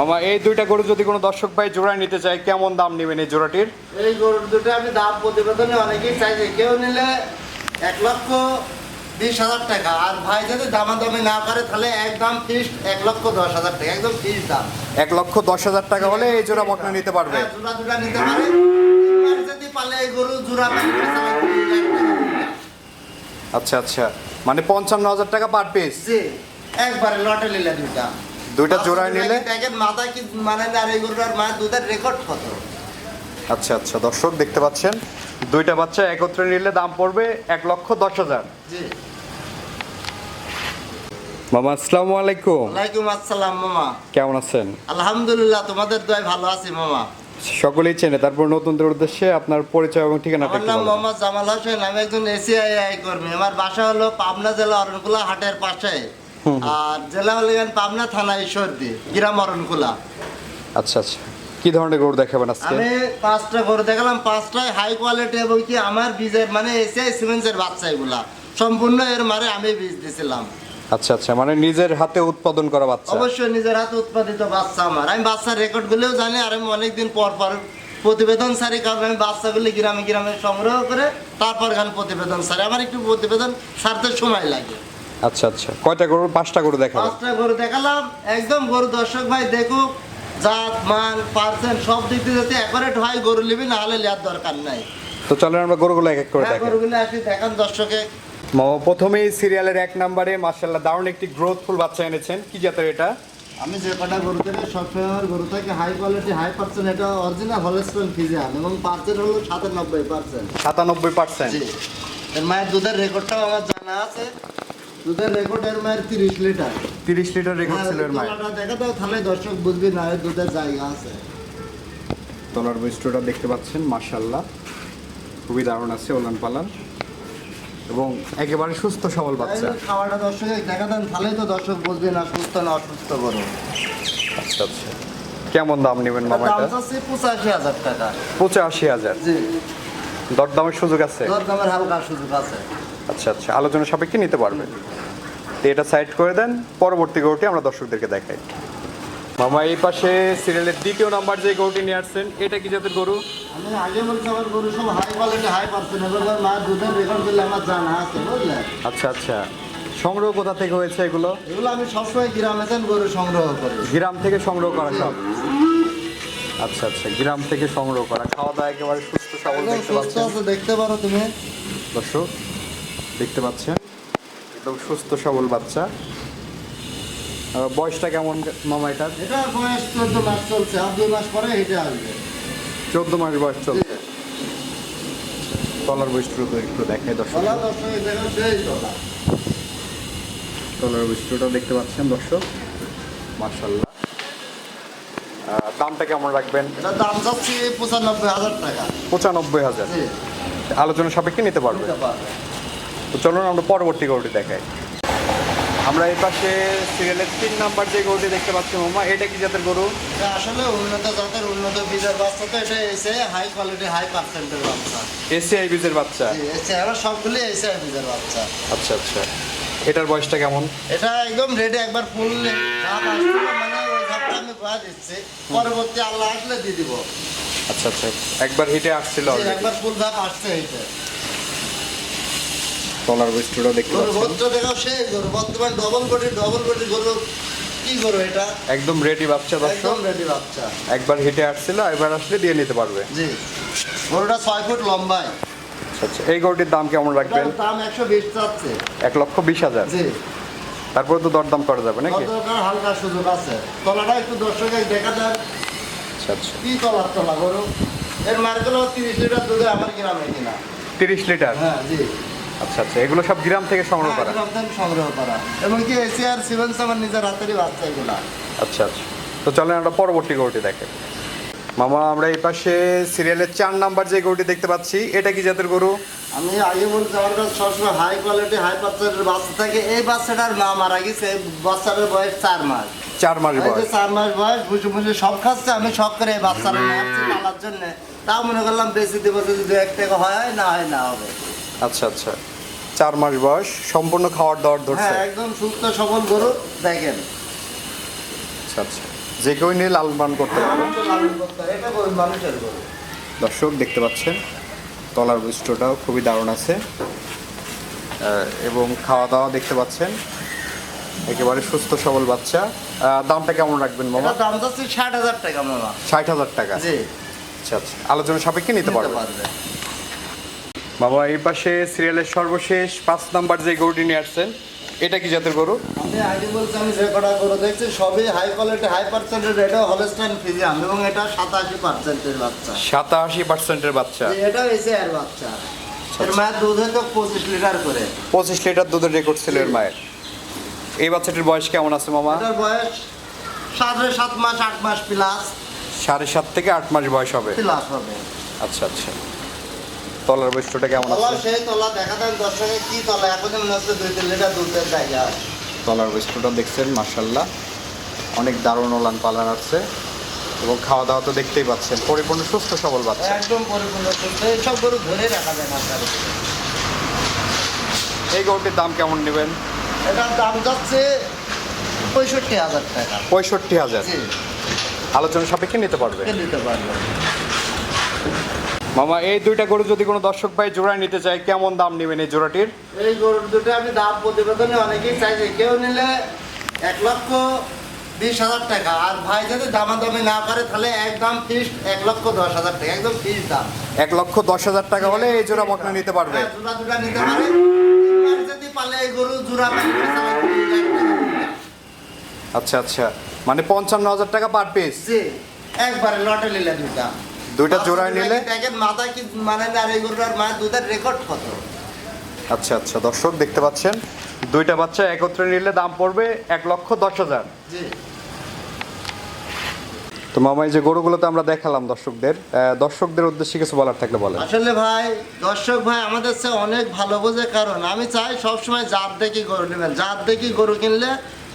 মামা এই দুইটা গরু যদি কোনো দর্শক ভাই জোড়া নিতে চায় কেমন দাম নেবেন এই জোড়াটির? এই গরুর দুটো আমি দাম প্রতিবেদনে অনেকেই চাইছে। কেউ নিলে এক লক্ষ বিশ হাজার টাকা। আর ভাই যদি দামাদামি না করে তাহলে একদম ফিক্সড এক লক্ষ দশ হাজার টাকা একদম ফিক্সড দাম। এক লক্ষ দশ হাজার টাকা হলে এই জোড়া বকনা নিতে পারবে। হ্যাঁ, জোড়া জোড়া নিতে পারে। যদি পালে এই গরু জোড়া পালে তাহলে দুই লাখ টাকা আচ্ছা আচ্ছা। মানে পঞ্চান্ন হাজার টাকা পার পিস জি একবারে লটে নিলে দুইটা। দুইটা জোড়ায় নিলে? প্যাকেট মাথা কি মানে আর এই গরুটার মায়ের দুধের রেকর্ড কত? আচ্ছা আচ্ছা দর্শক দেখতে পাচ্ছেন দুইটা বাচ্চা একত্রে নিলে দাম পড়বে এক লক্ষ দশ হাজার। জি। মামা আসসালামু আলাইকুম। ওয়ালাইকুম আসসালাম মামা। কেমন আছেন? আলহামদুলিল্লাহ তোমাদের দয় ভালো আছি মামা। সকলেই চেনে তারপর নতুনদের উদ্দেশ্যে আপনার পরিচয় এবং ঠিকানাটা আমার নাম মোহাম্মদ জামাল হোসেন আমি একজন এসিআই কর্মী। আমার বাসা হলো পাবনা জেলা অরণকুলা হাটের পাশে। আর জেলা হলো পাবনা থানা ঈশ্বরদী গ্রাম অরণকুলা। আচ্ছা আচ্ছা। কি ধরনের গরু দেখাবেন আজকে? আমি পাঁচটা গরু দেখালাম পাঁচটায় হাই কোয়ালিটি এবং কি আমার বীজের মানে এসিআই সিমেন্সের বাচ্চা এগুলা। সম্পূর্ণ এর মারে আমি বীজ দিছিলাম। আচ্ছা আচ্ছা। মানে নিজের হাতে উৎপাদন করা বাচ্চা? অবশ্যই নিজের হাতে উৎপাদিত বাচ্চা আমার। আমি বাচ্চার রেকর্ডগুলোও জানি আর আমি অনেকদিন পর পর প্রতিবেদন সারি কারণ আমি বাচ্চাগুলি গ্রামে গ্রামে সংগ্রহ করে তারপর গান প্রতিবেদন সারি আমার একটু প্রতিবেদন সারতে সময় লাগে। আচ্ছা আচ্ছা। কয়টা গরু? পাঁচটা গরু পাঁচটা গরু দেখালাম। একদম গরু দর্শক ভাই দেখুক জাত মান পার্সেন্ট সব দিক দিয়ে যাতে অ্যাকোরেট হয় গরু নিবি না হলে নেওয়ার দরকার নাই। তো চলেন আমরা গরুগুলো এক এক করে হ্যাঁ, দেখাই গরুগুলো আসি দেখান দর্শকে। মামা প্রথমেই সিরিয়ালের এক নম্বরে মার্শাল্লাহ দারুণ একটি গ্রোথফুল বাচ্চা এনেছেন। কি জাতের এটা? আমি যে কটা গরু থেকে সবসময় আমার গরু থেকে হাই কোয়ালিটি হাই পার্সেন্ট এটা অরিজিনাল হলস্টোন ফিজিয়ান এবং পার্সেন্ট হলো সাতানব্বই পার্সেন্ট সাতানব্বই পার্সেন্ট জি। এর মায়ের দুধের রেকর্ডটাও আমার জানা আছে। দুধের রেকর্ড এর মায়ের তিরিশ লিটার। তিরিশ লিটার রেকর্ড ছিল এর মায়ের। দেখা দাও তাহলে দর্শক বুঝবি না এর দুধের জায়গা আছে। তলার বৈশিষ্ট্যটা দেখতে পাচ্ছেন মার্শাল্লাহ খুবই দারুণ আছে ওলান পালান। এবং একেবারে সুস্থ সবল বাচ্চা। খাওয়াটা দর্শকে দেখা দেন তাহলেই তো দর্শক বুঝবে না সুস্থ না অসুস্থ গরু। আচ্ছা আচ্ছা। কেমন দাম নেবেন মামা এটা চাচ্ছি পঁচাশি হাজার টাকা। পঁচাশি হাজার। জি। দরদামের সুযোগ আছে? দর দামের হালকা সুযোগ আছে। আচ্ছা আচ্ছা। আলোচনা সাপেক্ষে নিতে পারবেন তো এটা সাইড করে দেন পরবর্তী গরুটি আমরা দর্শকদেরকে দেখাই। মামা এই পাশে সিরিয়ালের দ্বিতীয় নাম্বার যে গরুটি নিয়ে আসছেন এটা কি জাতের গরু? আমি আগে বলছি আমার গরু সব হাই কোয়ালিটি হাই পার্সেন্ট এবার মা দুধের রেকর্ড করলে আমার জানা আছে বুঝলেন আচ্ছা আচ্ছা। সংগ্রহ কোথা থেকে হয়েছে এগুলো? এগুলো আমি সবসময় গ্রামে যান গরু সংগ্রহ করি। গ্রাম থেকে সংগ্রহ করা সব? আচ্ছা আচ্ছা। গ্রাম থেকে সংগ্রহ করা। খাওয়া দাওয়া একেবারে সুস্থ সবল দেখতে সুস্থ আছে দেখতে পারো তুমি। দর্শক দেখতে পাচ্ছেন। একদম সুস্থ সবল বাচ্চা। বয়সটা কেমন মামা এটা? বয়স চোদ্দ মাস চলছে। আর দুই মাস পরে হেঁটে আসবে। চোদ্দ মাস বয়স চলছে। তলার বৈশিষ্ট্য একটু দর্শক। দর্শক দেখো তোলা তলার বৈশিষ্ট্যটা দেখতে পাচ্ছেন দর্শক। মার্শাল্লাহ দামটা কেমন রাখবেন? এটা দাম যাচ্ছে পঁচানব্বই হাজার টাকা। পঁচানব্বই হাজার। আলোচনা সাপেক্ষে নিতে পারবে। তো চলুন আমরা পরবর্তী গরুটি দেখাই। আমরা এই পাশে সিরিয়ালের তিন নাম্বার যে গরুটি দেখতে পাচ্ছি মামা এটা কি জাতের গরু? আসলে উন্নত জাতের উন্নত বীজের বাচ্চা তো এটা এসে হাই কোয়ালিটি হাই পার্সেন্টের বাচ্চা। এসিআই বীজের বাচ্চা? এসে আমার সবগুলি এসে বীজের বাচ্চা। আচ্ছা আচ্ছা। এটার বয়সটা কেমন? এটা একদম রেডি একবার ফুল মানে ওই ধাপটা আমি দিচ্ছি পরবর্তী আল্লাহ আসলে দিয়ে দিব। আচ্ছা আচ্ছা। একবার হিটে আসছিল একবার ফুল ধাপ আসছে এইটা তলার বৈশিষ্ট্যটা দেখতে বর্তমান ডবল কোটি ডবল কোটি গরু কি গরু এটা? একদম রেডি বাচ্চা একদম রেডি বাচ্চা। একবার হিটে আসছিল এবার আসলে দিয়ে নিতে পারবে। জি। গরুটা ছয় ফুট লম্বায়। আচ্ছা আচ্ছা। এই গরুটির দাম কেমন রাখবেন? দাম একশো বিশ চাচ্ছে। এক লক্ষ বিশ হাজার। জি। তারপরে তো দরদাম করা যাবে নাকি? হালকা সুযোগ আছে। তলাটা একটু দর্শকে দেখা দেন আচ্ছা আচ্ছা। কি তলার তলা গরু? এর মার্কেল তিরিশ লিটার দুধে আমার গ্রামে কিনা। তিরিশ লিটার? হ্যাঁ জি। আচ্ছা আচ্ছা এগুলো সব গ্রাম থেকে সংগ্রহ করা? হ্যাঁ, গ্রাম থেকে সংগ্রহ করা। এবং কি এসিআর সিভেন্স আমার নিজের হাতেরই বাচ্চা এগুলা। আচ্ছা আচ্ছা। তো চলেন আমরা পরবর্তী গরুটি দেখে। মামা আমরা এই পাশে সিরিয়ালের চার নাম্বার যে গরুটি দেখতে পাচ্ছি এটা কি জাতের গরু? আমি আগে বলছি আমার কাছে সবসময় হাই কোয়ালিটি হাই পার্সেন্টের বাচ্চা থাকে। এই বাচ্চাটার মা মারা গেছে এই বাচ্চাটার বয়স চার মাস। চার মাস বয়স। চার মাস বয়স বুঝে বুঝে সব খাচ্ছে আমি শখ করে এই বাচ্চাটা নিয়ে আসছি পালার জন্য। তাও মনে করলাম বেশি দেবো যদি দু এক টাকা হয় না হয় না হবে। আচ্ছা আচ্ছা। চার মাস বয়স সম্পূর্ণ খাওয়ার দাওয়ার ধরছে? হ্যাঁ একদম সুস্থ সবল গরু দেখেন। আচ্ছা আচ্ছা। যে কেউ নিয়ে লালন পালন করতে পারবে দর্শক দেখতে পাচ্ছেন তলার বৈশিষ্ট্যটাও খুবই দারুণ আছে। এবং খাওয়া দাওয়া দেখতে পাচ্ছেন একেবারে সুস্থ সবল বাচ্চা। দামটা কেমন রাখবেন মামা? দাম যাচ্ছে ষাট হাজার টাকা মামা। ষাট হাজার টাকা? জি। আচ্ছা আচ্ছা। আলোচনা সাপেক্ষে নিতে নিতে পারবে পারবে বাবা এই পাশে সিরিয়ালের সর্বশেষ পাঁচ নাম্বার যে গরুটি নিয়ে আসছেন এটা কি জাতের গরু? আমি আগে বলছি আমি যে কটা গরু দেখছি সবই হাই কোয়ালিটি হাই পার্সেন্টের এটা হলস্টাইন ফিজিয়াম এবং এটা সাতাশি পার্সেন্টের বাচ্চা। সাতাশি পার্সেন্টের বাচ্চা। এটা হয়েছে এর বাচ্চা। এর মায়ের দুধ হয়তো পঁচিশ লিটার করে। পঁচিশ লিটার দুধের রেকর্ড ছিল এর মায়ের। এই বাচ্চাটির বয়স কেমন আছে মামা? এটার বয়স সাড়ে সাত মাস আট মাস প্লাস সাড়ে সাত থেকে আট মাস বয়স হবে। প্লাস হবে। আচ্ছা আচ্ছা। তলার বৈশিষ্ট্যটা কেমন আছে? সেই তলা দেখা দেন দর্শকে কি তলা। এখন মনে হচ্ছে দুই তিন লিটার দুধের জায়গা তলার বৈশিষ্ট্যটা দেখছেন মার্শাল্লাহ অনেক দারুণ ওলান পালান আছে। এবং খাওয়া দাওয়া তো দেখতেই পাচ্ছেন পরিপূর্ণ সুস্থ সবল বাচ্চা। একদম পরিপূর্ণ সুস্থ। এইসব গরু ধরে রাখা যায় না আপনার এই গরুটির দাম কেমন নেবেন? এটার দাম যাচ্ছে পঁয়ষট্টি হাজার টাকা। পঁয়ষট্টি হাজার। জি। আলোচনা সাপেক্ষে নিতে পারবে। নিতে পারব। মামা এই দুইটা গরু যদি কোনো দর্শক ভাই জোড়া নিতে চায় কেমন দাম নেবেন এই জোড়াটির? এই গরুর দুটো আমি দাম প্রতিবেদনে অনেকেই চাইছি। কেউ নিলে এক লক্ষ বিশ হাজার টাকা। আর ভাই যদি দামাদামি না করে তাহলে একদম ফিস এক লক্ষ দশ হাজার টাকা একদম ফিস দাম। এক লক্ষ দশ হাজার টাকা হলে এই জোড়া বকনা নিতে পারবে। হ্যাঁ, জোড়া দুটা নিতে পারে। তিনবার যদি পালে এই গরু জোড়া পালে আচ্ছা আচ্ছা। মানে পঞ্চান্ন হাজার টাকা পার পিস জি একবারে লটে নিলে দুটা। দুইটা জোড়ায় নিলে? দেখেন মাথা কি মানে আর এই গরুটার মায়ের দুধের রেকর্ড কত? আচ্ছা আচ্ছা দর্শক দেখতে পাচ্ছেন। দুইটা বাচ্চা একত্রে নিলে দাম পড়বে এক লক্ষ দশ হাজার। জি। তো মামা এই যে গরুগুলোতে আমরা দেখালাম দর্শকদের দর্শকদের উদ্দেশ্যে কিছু বলার থাকলে বলেন। আসলে ভাই দর্শক ভাই আমাদের চেয়ে অনেক ভালো বোঝে কারণ আমি চাই সবসময় জাত দেখি গরু নেবেন। জাত দেখি গরু কিনলে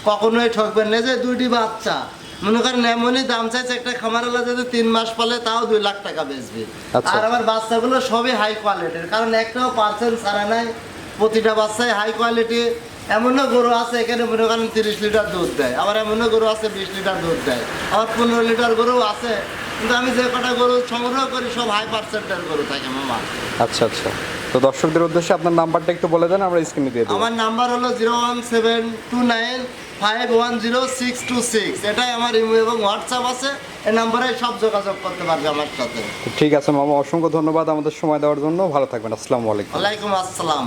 কখনোই ঠকবেন না। যে দুইটি বাচ্চা মনে করেন এমনই দাম চাইছে একটা খামারালা যদি তিন মাস পালে তাও দুই লাখ টাকা বেচবে। আচ্ছা। আর আমার বাচ্চাগুলো সবই হাই কোয়ালিটির কারণ একটাও পার্সেন্ট ছাড়া নাই প্রতিটা বাচ্চাই হাই কোয়ালিটি এমনও গরু আছে এখানে মনে করেন তিরিশ লিটার দুধ দেয় আবার এমনও গরু আছে বিশ লিটার দুধ দেয় আবার পনেরো লিটার গরু আছে। কিন্তু আমি যে কটা গরু সংগ্রহ করি সব হাই পার্সেন্টের গরু থাকে মামা। আচ্ছা আচ্ছা। তো দর্শকদের উদ্দেশ্যে আপনার নাম্বারটা একটু বলে দেন আমরা স্ক্রিনে দিয়ে দেবো। আমার নাম্বার হলো zero one seven two nine five one zero six two six. এটাই আমার ইমো এবং হোয়াটসঅ্যাপ আছে। এই নাম্বারে সব যোগাযোগ করতে পারবে আমার সাথে। ঠিক আছে মামা অসংখ্য ধন্যবাদ আমাদের সময় দেওয়ার জন্য। ভালো থাকবেন আসসালামু আলাইকুম। ওয়ালাইকুম আসসালাম।